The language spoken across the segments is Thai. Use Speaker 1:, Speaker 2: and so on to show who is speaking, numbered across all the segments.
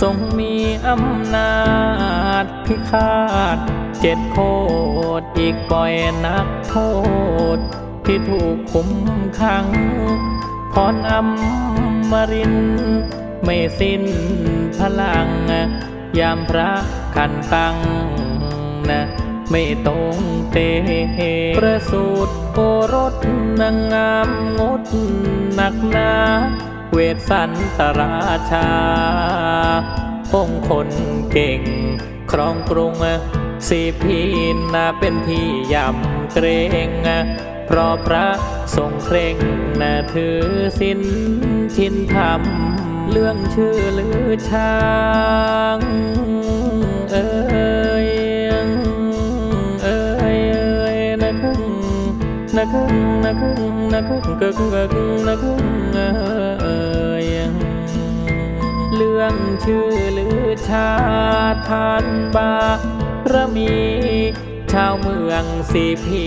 Speaker 1: ทรงมีอำนาจพิฆาตเจ็ดโคตรอีกปล่อยนักโทษ ที่ถูกคุมขังพรอำมริน ไม่สิ้นพลัง ยามพระขันตังนะไม่ตรงเตประสูตรโอรสนางงามงดหนักหนา เวสสันตราชา องค์คนเก่ง ครองกรุงสีพีนาเป็นที่ยำเกรงเพราะพระทรงเคร่งนะถือสินชินธรรม เรื่องชื่อลือช้าง เอยเรื่องชื่อลือชาทานบารมี ชาวเมืองสีพี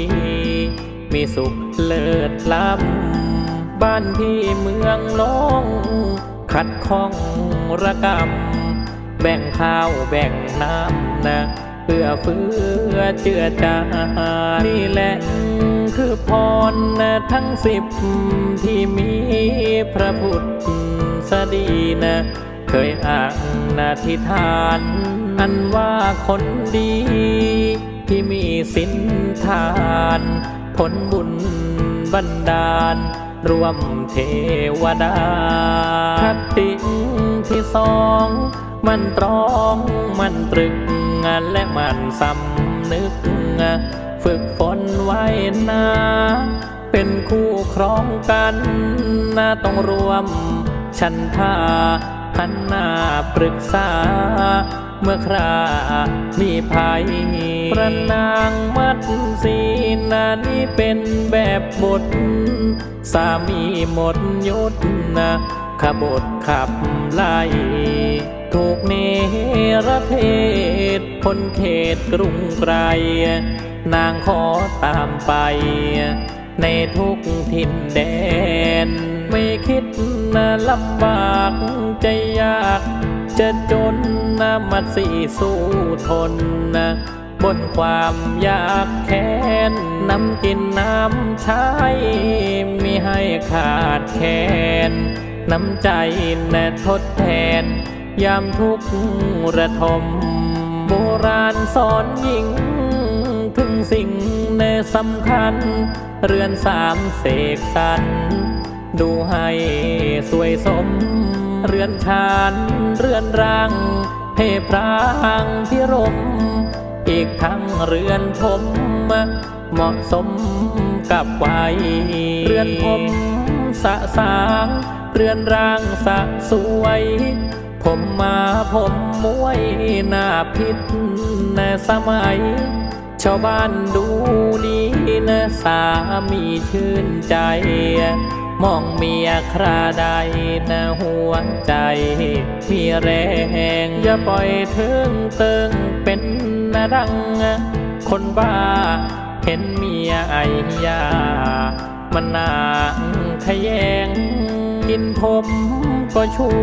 Speaker 1: มีสุขเลิศล้ำบ้านพี่เมืองน้อง ขัดข้องระกำแบ่งข้าวแบ่งน้ำนะเพื่อเฟื้อเจือจานี่แหละ คือพรนะทั้งสิบที่มีพระพุทธสดีนะ เคยอ่านนาทิทาน อันว่าคนดี ที่มีสินทานผลบุญบันดาล รวมเทวดาคติที่สอง มันตรองมันตรึกและมันสำนึก ฝึกฝนไว้นาเป็นคู่ครองกันนาต้องรวมฉันทาหันหน้าปรึกษา เมื่อครามีภัยประนางมัดสีนานี้เป็นแบบบท สามีหมดยศนะขบฏขับไล่ถูกเนรเทศพ้นเขตกรุงไกร นางขอตามไป ในทุกถิ่นแดน ไม่คิดนะลำบากใจยาก จะจนนะมัดสีสู้ทนนะบนความยากแค้นน้ำกินน้ำใช้มีให้ขาดแคลนน้ำใจนะทดแทน ยามทุกข์ระทม โบราณสอนหญิง สำคัญ เรือนสามเสกสรรดูให้สวยสม เรือนชานเรือนรังเพพรางพิรม อีกทั้งเรือนผม เหมาะสมกับวัยเรือนผมสะสาง เรือนร่างสะสวย ผมมาผมมวยหน้าพิษในสมัย ชาวบ้านดูดีนะสามีชื่นใจ มองเมียคราใดนะหัวใจ มีแรงอย่าปล่อยถึงเติงเป็นนะดัง คนบ้าเห็นเมียไอยา มันนางขยงกินผมก็ชั่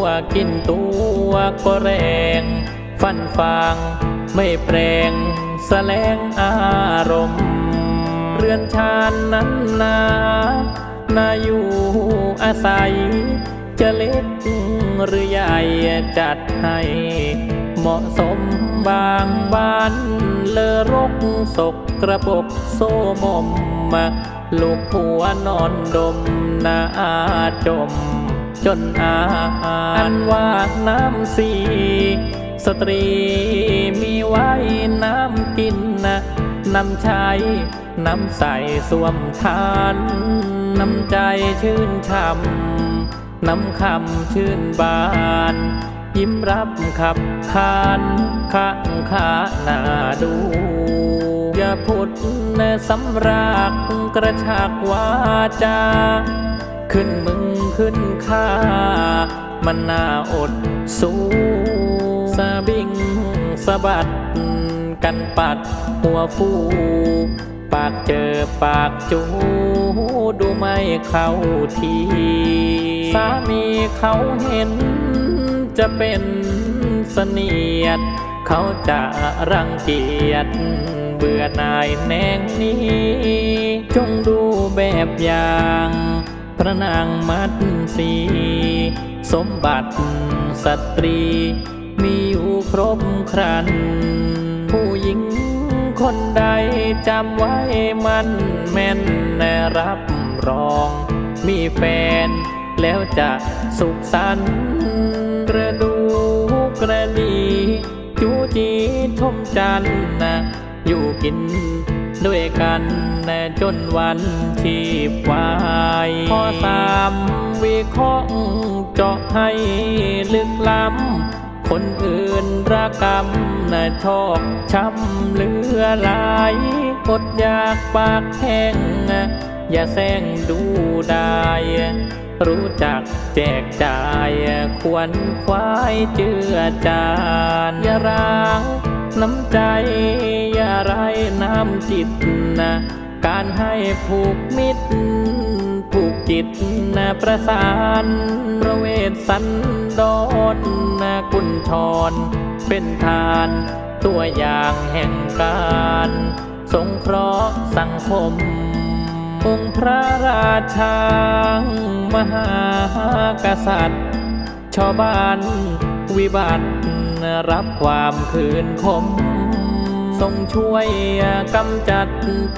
Speaker 1: วกินตัวก็แรง ฟันฟางไม่แปลง แสลงอารมณ์ เรือนชานนั้นนานาอยู่อาศัย จะเล็กหรือใหญ่จัดให้เหมาะสมบางบ้านเลอรกศกกระปกโซมมลูกผัวนอนดมนาอาจม จนอาอันว่าน้ำสี สตรีมี ไว้น้ำกินนะน้ำใช้น้ำใสสวมทาน น้ำใจชื่นช่ำน้ำคำชื่นบาน ยิ้มรับขับคานข้างขาหน้าดูอย่าพูดในสำรากกระชากวาจา ขึ้นมึงขึ้นข้ามันน่าอดสู้ บัดกันปัดหัวฟูปากเจอปากจูดูไม่เข้าทีสามีเขาเห็นจจะเป็นเสนียด เขาจะรังเกียจเบื่อหน่ายแนงนี้ จงดูแบบอย่าง พระนางมัดสี สมบัติสตรี มีอยู่ครบครัน ผู้หญิงคนใดจำไว้มันแม่นรับรอง มีแฟนแล้วจะสุขสันต์กระดูกกระดีจูจีชมจันนะอยู่กินด้วยกันนะจนวันที่วายข้อสามวิเคราะห์เจาะให้ลึกล้ำ คนอื่นระกรรมนะชอกช้ำเหลือหลายอดอยากปากแห้งนะอย่าแซงดูได้รู้จักแจกจ่ายควรควายเจือจานอย่าร้างน้ำใจอย่าไรน้ำจิตนะการให้ผูกมิตรผูกจิตนะประสานประเวทสันดอนนะ กุญชรเป็นทาน ตัวอย่างแห่งการ สงเคราะห์สังคม องค์พระราชามหากษัตริย์ ชาวบ้านวิบัติรับความคืนคมทรงช่วยกำจัด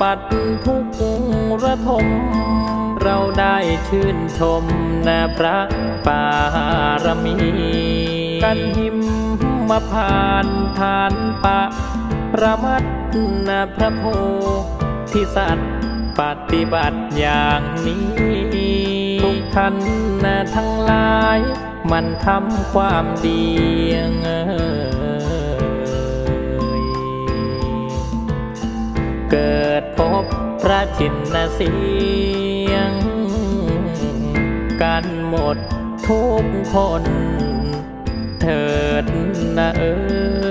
Speaker 1: ปัดทุกระทม เราได้ชื่นชมนะพระปารมี กันหิมมาผ่านผ่านปะ ประมัดนะพระโพธิสัตว์ปฏิบัติอย่างนี้ ทุกท่านนะทั้งหลาย มันทำความดีเอ่ยเกิดพบพระชินเสียง กันหมดทุกคน เถิดนะเอ่ย